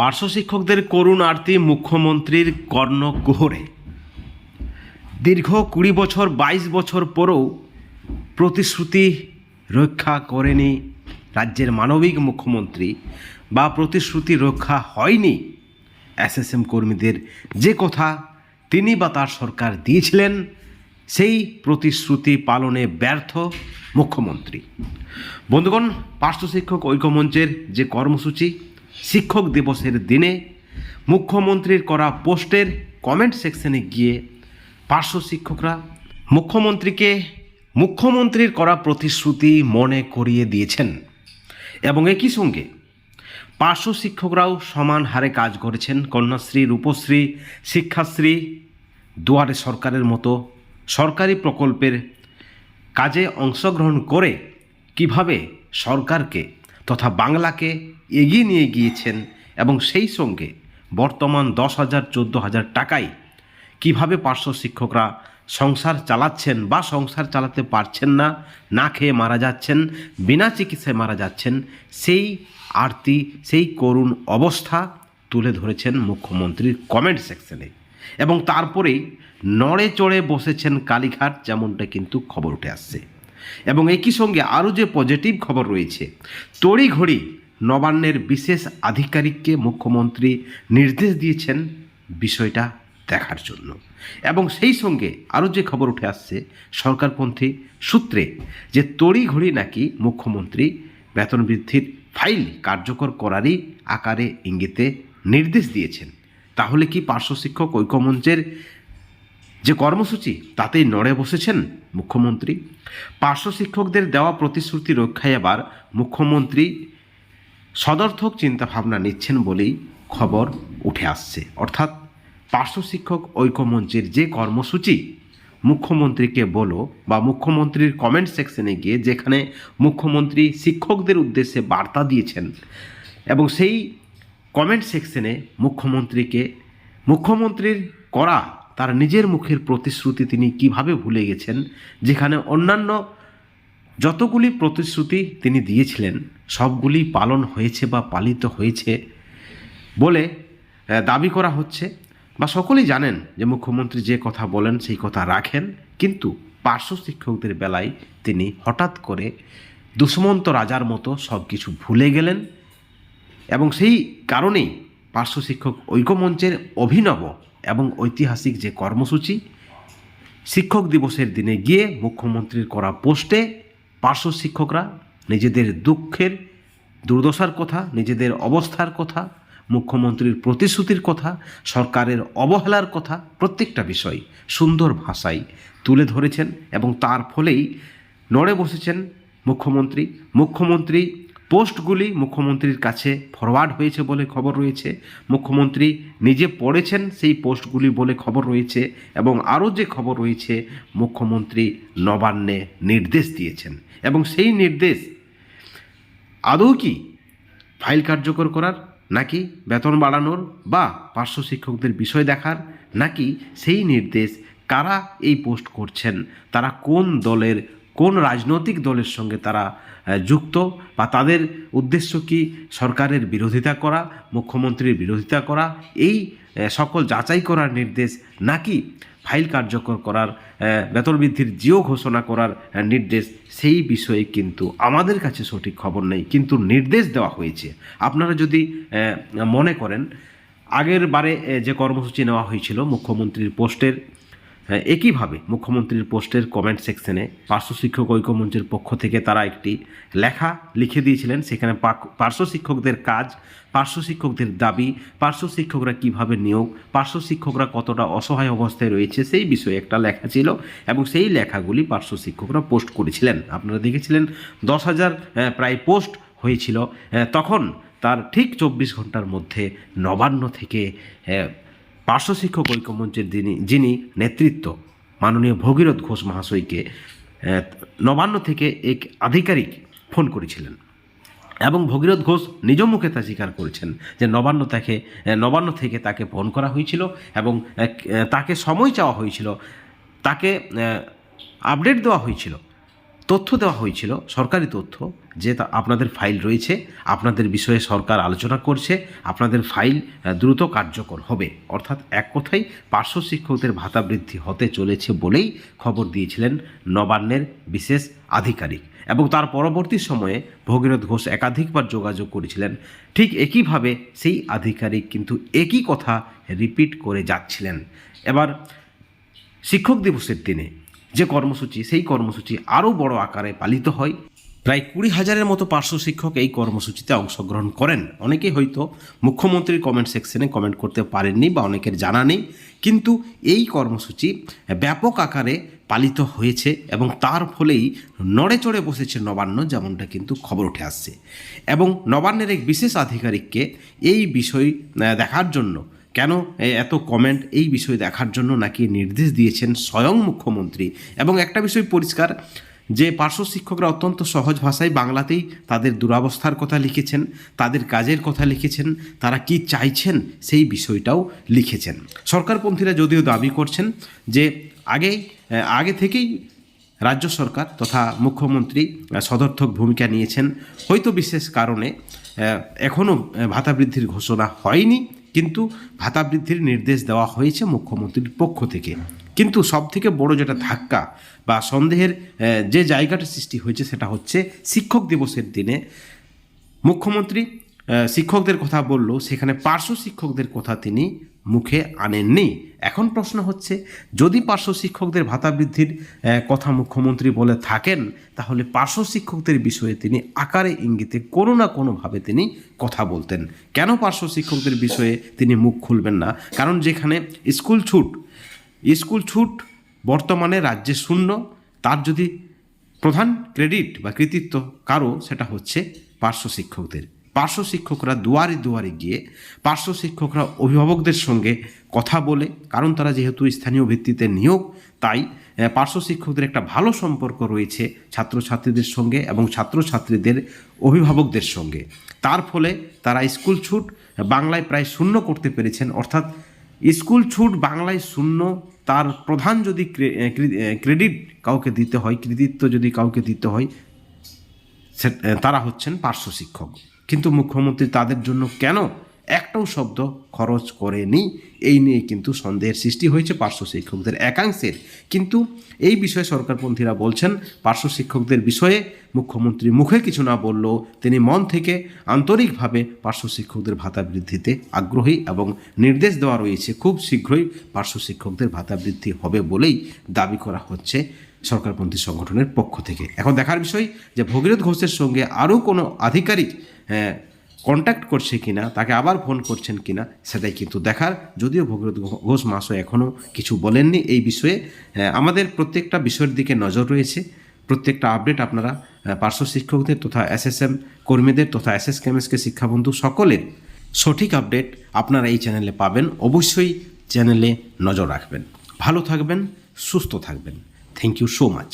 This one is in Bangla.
পার্শ্ব শিক্ষকদের করুণ আরতি মুখ্যমন্ত্রীর কর্ণকুহরে দীর্ঘ কুড়ি বছর, বাইশ বছর পরেও প্রতিশ্রুতি রক্ষা করেনি রাজ্যের মানবিক মুখ্যমন্ত্রী বা প্রতিশ্রুতি রক্ষা হয়নি এসএসএম কর্মীদের। যে কথা তিনি বা তার সরকার দিয়েছিলেন, সেই প্রতিশ্রুতি পালনে ব্যর্থ মুখ্যমন্ত্রী। বন্ধুগণ, পার্শ্ব শিক্ষক ঐক্যমঞ্চের যে কর্মসূচি শিক্ষক দিবসের দিনে মুখ্যমন্ত্রীর করা পোস্টের কমেন্ট সেকশনে গিয়ে পার্শ্ব শিক্ষকরা মুখ্যমন্ত্রীকে মুখ্যমন্ত্রীর করা প্রতিশ্রুতি মনে করিয়ে দিয়েছেন। এবং একই সঙ্গে পার্শ্ব শিক্ষকরাও সমান হারে কাজ করেছেন। কন্যাশ্রী, রূপশ্রী, শিক্ষাশ্রী, দুয়ারে সরকারের মতো সরকারি প্রকল্পের কাজে অংশগ্রহণ করে কীভাবে সরকারকে তথা বাংলাকে এগিয়ে নিয়ে গিয়েছেন এবং সেই সঙ্গে বর্তমান দশ হাজার, চোদ্দ হাজার টাকায় কীভাবে পার্শ্ব শিক্ষকরা সংসার চালাচ্ছেন বা সংসার চালাতে পারছেন না না খেয়ে মারা যাচ্ছেন, বিনা চিকিৎসায় মারা যাচ্ছেন, সেই আরতি, সেই করুণ অবস্থা তুলে ধরেছেন মুখ্যমন্ত্রীর কমেন্ট সেকশনে এবং তারপরেই নড়ে চড়ে বসেছেন কালীঘাট, যেমনটা কিন্তু খবর উঠে আসছে। এবং একই সঙ্গে আরও যে পজিটিভ খবর রয়েছে, তড়িঘড়ি নবান্নের বিশেষ আধিকারিককে মুখ্যমন্ত্রী নির্দেশ দিয়েছেন বিষয়টা দেখার জন্য। এবং সেই সঙ্গে আরও যে খবর উঠে আসছে, সরকারপন্থী সূত্রে, যে তড়িঘড়ি নাকি মুখ্যমন্ত্রী বেতন বৃদ্ধির ফাইল কার্যকর করারই আকারে ইঙ্গিতে নির্দেশ দিয়েছেন। তাহলে কি পার্শ্ব শিক্ষক ঐক্যমঞ্চের যে কর্মসূচি, তাতেই নড়ে বসেছেন মুখ্যমন্ত্রী? পার্শ্ব শিক্ষকদের দেওয়া প্রতিশ্রুতি রক্ষায় এবার মুখ্যমন্ত্রী সদর্থক চিন্তাভাবনা নিচ্ছেন বলেই খবর উঠে আসছে। অর্থাৎ পার্শ্ব শিক্ষক ঐক্যমঞ্চের যে কর্মসূচি, মুখ্যমন্ত্রীকে বলো বা মুখ্যমন্ত্রীর কমেন্ট সেকশনে গিয়ে যেখানে মুখ্যমন্ত্রী শিক্ষকদের উদ্দেশ্যে বার্তা দিয়েছেন এবং সেই কমেন্ট সেকশনে মুখ্যমন্ত্রীকে, মুখ্যমন্ত্রীর করা, তার নিজের মুখের প্রতিশ্রুতি তিনি কীভাবে ভুলে গেছেন, যেখানে অন্যান্য যতগুলি প্রতিশ্রুতি তিনি দিয়েছিলেন, সবগুলি পালন হয়েছে বা পালিত হয়েছে বলে দাবি করা হচ্ছে বা সকলেই জানেন যে মুখ্যমন্ত্রী যে কথা বলেন সেই কথা রাখেন, কিন্তু পার্শ্ব শিক্ষকদের বেলায় তিনি হঠাৎ করে দুষ্মন্ত রাজার মতো সব কিছু ভুলে গেলেন এবং সেই কারণেই পার্শ্ব শিক্ষক ঐক্যমঞ্চের অভিনব এবং ঐতিহাসিক যে কর্মসূচি, শিক্ষক দিবসের দিনে গিয়ে মুখ্যমন্ত্রীর করা পোস্টে পার্শ্ব শিক্ষকরা নিজেদের দুঃখের দুর্দশার কথা, নিজেদের অবস্থার কথা, মুখ্যমন্ত্রীর প্রতিশ্রুতির কথা, সরকারের অবহেলার কথা, প্রত্যেকটা বিষয় সুন্দর ভাষায় তুলে ধরেছেন এবং তার ফলেই নড়ে বসেছেন মুখ্যমন্ত্রী। মুখ্যমন্ত্রী পোস্টগুলি মুখ্যমন্ত্রীর কাছে ফরওয়ার্ড হয়েছে বলে খবর রয়েছে। মুখ্যমন্ত্রী নিজে পড়েছেন সেই পোস্টগুলি বলে খবর রয়েছে এবং আরও যে খবর রয়েছে, মুখ্যমন্ত্রী নবান্নে নির্দেশ দিয়েছেন এবং সেই নির্দেশ আদৌ কি ফাইল কার্যকর করার, নাকি বেতন বাড়ানোর বা পার্শ্ব শিক্ষকদের বিষয় দেখার, নাকি সেই নির্দেশ কারা এই পোস্ট করছেন, তারা কোন দলের কোন রাজনৈতিক দলের সঙ্গে তারা যুক্ত বা তাদের উদ্দেশ্য কি সরকারের বিরোধিতা করা, মুখ্যমন্ত্রীর বিরোধিতা করা, এই সকল যাচাই করার নির্দেশ নাকি ফাইল কার্যকর করার বেতন বৃদ্ধির জিও ঘোষণা করার নির্দেশ, সেই বিষয়ে কিন্তু আমাদের কাছে সঠিক খবর নেই, কিন্তু নির্দেশ দেওয়া হয়েছে। আপনারা যদি মনে করেন, আগের বারে যে কর্মসূচি নেওয়া হয়েছিল মুখ্যমন্ত্রীর পোস্টের হ্যাঁ, একইভাবে মুখ্যমন্ত্রীর পোস্টের কমেন্ট সেকশনে পার্শ্ব শিক্ষক ঐক্যমঞ্চের পক্ষ থেকে তারা একটি লেখা লিখে দিয়েছিলেন। সেখানে পার্শ্ব শিক্ষকদের কাজ পার্শ্ব শিক্ষকদের দাবি পার্শ্ব শিক্ষকরা কীভাবে নিয়োগ পার্শ্ব শিক্ষকরা কতটা অসহায় অবস্থায় রয়েছে সেই বিষয়ে একটা লেখা ছিল এবং সেই লেখাগুলি পার্শ্ব শিক্ষকরা পোস্ট করেছিলেন। আপনারা দেখেছিলেন দশ হাজার প্রায় পোস্ট হয়েছিল। তখন তার ঠিক চব্বিশ ঘণ্টার মধ্যে নবান্ন থেকে পার্শ্ব শিক্ষক ঐক্যমঞ্চের যিনি যিনি নেতৃত্ব, মাননীয় ভগীরথ ঘোষ মহাশয়কে নবান্ন থেকে এক আধিকারিক ফোন করেছিলেন। এবং ভগীরথ ঘোষ নিজ মুখে তা স্বীকার করেছেন যে নবান্ন তাকে নবান্ন থেকে তাকে ফোন করা হয়েছিল এবং তাকে সময় চাওয়া হয়েছিল। তাকে আপডেট দেওয়া হয়েছিল। তথ্য দেওয়া হয়েছিল, সরকারি তথ্য, যে আপনাদের ফাইল রয়েছে, আপনাদের বিষয়ে সরকার আলোচনা করছে, আপনাদের ফাইল দ্রুত কার্যকর হবে। অর্থাৎ এক কথায় পার্শ্ব শিক্ষকদের ভাতা বৃদ্ধি হতে চলেছে বলেই খবর দিয়েছিলেন নবান্নের বিশেষ আধিকারিক। এবং তার পরবর্তী সময়ে ভগীরথ ঘোষ একাধিকবার যোগাযোগ করেছিলেন। ঠিক একইভাবে সেই আধিকারিক কিন্তু একই কথা রিপিট করে যাচ্ছিলেন। এবার শিক্ষক দিবসের দিনে যে কর্মসূচি, সেই কর্মসূচি আরও বড় আকারে পালিত হয়। প্রায় কুড়ি হাজারের মতো পার্শ্ব শিক্ষক এই কর্মসূচিতে অংশগ্রহণ করেন। অনেকেই হয়তো মুখ্যমন্ত্রীর কমেন্ট সেকশনে কমেন্ট করতে পারেননি বা অনেকের জানা নেই। কিন্তু এই কর্মসূচি ব্যাপক আকারে পালিত হয়েছে এবং তার ফলেই নড়ে চড়ে বসেছে নবান্ন, যেমনটা কিন্তু খবর উঠে আসছে। এবং নবান্নের এক বিশেষ আধিকারিককে এই বিষয় দেখার জন্য কেন? এত কমেন্ট এই বিষয় দেখার জন্য নাকি নির্দেশ দিয়েছেন স্বয়ং মুখ্যমন্ত্রী। এবং একটা বিষয় পরিষ্কার, যে পার্শ্ব শিক্ষকরা অত্যন্ত সহজ ভাষায় বাংলাতেই তাদের দুরাবস্থার কথা লিখেছেন, তাদের কাজের কথা লিখেছেন, তারা কি চাইছেন সেই বিষয়টাও লিখেছেন। সরকারপন্থীরা যদিও দাবি করছেন যে আগে আগে থেকেই রাজ্য সরকার তথা মুখ্যমন্ত্রী সদর্থক ভূমিকা নিয়েছেন। হয়তো বিশেষ কারণে এখনও ভাতা বৃদ্ধির ঘোষণা হয়নি। কিন্তু ভাতা বৃদ্ধির নির্দেশ দেওয়া হয়েছে মুখ্যমন্ত্রীর পক্ষ থেকে। কিন্তু সব থেকে বড় যেটা ধাক্কা বা সন্দেহের যে জায়গাটা সৃষ্টি হয়েছে সেটা হচ্ছে শিক্ষক দিবসের দিনে। মুখ্যমন্ত্রী শিক্ষকদের কথা বলল, সেখানে পার্শ্ব শিক্ষকদের কথা তিনি মুখে আনেননি। এখন প্রশ্ন হচ্ছে, যদি পার্শ্ব শিক্ষকদের ভাতা বৃদ্ধির কথা মুখ্যমন্ত্রী বলে থাকেন, তাহলে পার্শ্ব শিক্ষকদের বিষয়ে তিনি আকারে ইঙ্গিতে কোনো না কোনোভাবে তিনি কথা বলতেন। কেন পার্শ্ব শিক্ষকদের বিষয়ে তিনি মুখ খুলবেন না? কারণ যেখানে স্কুল ছুট স্কুল ছুট বর্তমানে রাজ্যে শূন্য, তার যদি প্রধান ক্রেডিট বা কৃতিত্ব কারও, সেটা হচ্ছে পার্শ্ব শিক্ষকদের। পার্শ্ব শিক্ষকরা দুয়ারে দুয়ারে গিয়ে পার্শ্ব শিক্ষকরা অভিভাবকদের সঙ্গে কথা বলে, কারণ তারা যেহেতু স্থানীয় ভিত্তিতে নিয়োগ, তাই পার্শ্ব শিক্ষকদের একটা ভালো সম্পর্ক রয়েছে ছাত্রছাত্রীদের সঙ্গে এবং ছাত্রছাত্রীদের অভিভাবকদের সঙ্গে। তার ফলে তারা স্কুল ছুট বাংলায় প্রায় শূন্য করতে পেরেছেন, অর্থাৎ স্কুল ছুট বাংলায় শূন্য, তার প্রধান যদি ক্রেডিট কাউকে দিতে হয়, কৃতিত্ব যদি কাউকে দিতে হয় তারা হচ্ছেন পার্শ্ব শিক্ষক কিন্তু মুখ্যমন্ত্রী তাদের জন্য কেন একটাও শব্দ খরচ করেনি? এই নিয়ে কিন্তু সন্দেহের সৃষ্টি হয়েছে পার্শ্ব শিক্ষকদের একাংশের কিন্তু এই বিষয়ে সরকারপন্থীরা বলছেন, পার্শ্ব শিক্ষকদের বিষয়ে মুখ্যমন্ত্রী মুখে কিছু না বললেও তিনি মন থেকে আন্তরিকভাবে পার্শ্ব শিক্ষকদের ভাতা বৃদ্ধিতে আগ্রহী এবং নির্দেশ দেওয়া রয়েছে, খুব শীঘ্রই পার্শ্ব শিক্ষকদের ভাতা বৃদ্ধি হবে বলেই দাবি করা হচ্ছে। সরকারপন্থী সংগঠনের পক্ষ থেকে। এখন দেখার বিষয় যে ভগীরথ ঘোষের সঙ্গে আরও কোনো আধিকারিক কন্ট্যাক্ট করছে কিনা, তাকে আবার ফোন করছেন কিনা, সেটাই কিন্তু দেখার। যদিও ভগীরথ ঘোষ মাসও এখনও কিছু বলেননি এই বিষয়ে। আমাদের প্রত্যেকটা বিষয়ের দিকে নজর রয়েছে। প্রত্যেকটা আপডেট আপনারা পার্শ্ব শিক্ষকদের তথা এসএসএম কর্মীদের তথা এস এস কেমএসকে শিক্ষাবন্ধু সকলের সঠিক আপডেট আপনারা এই চ্যানেলে পাবেন। অবশ্যই চ্যানেলে নজর রাখবেন। ভালো থাকবেন, সুস্থ থাকবেন। Thank you so much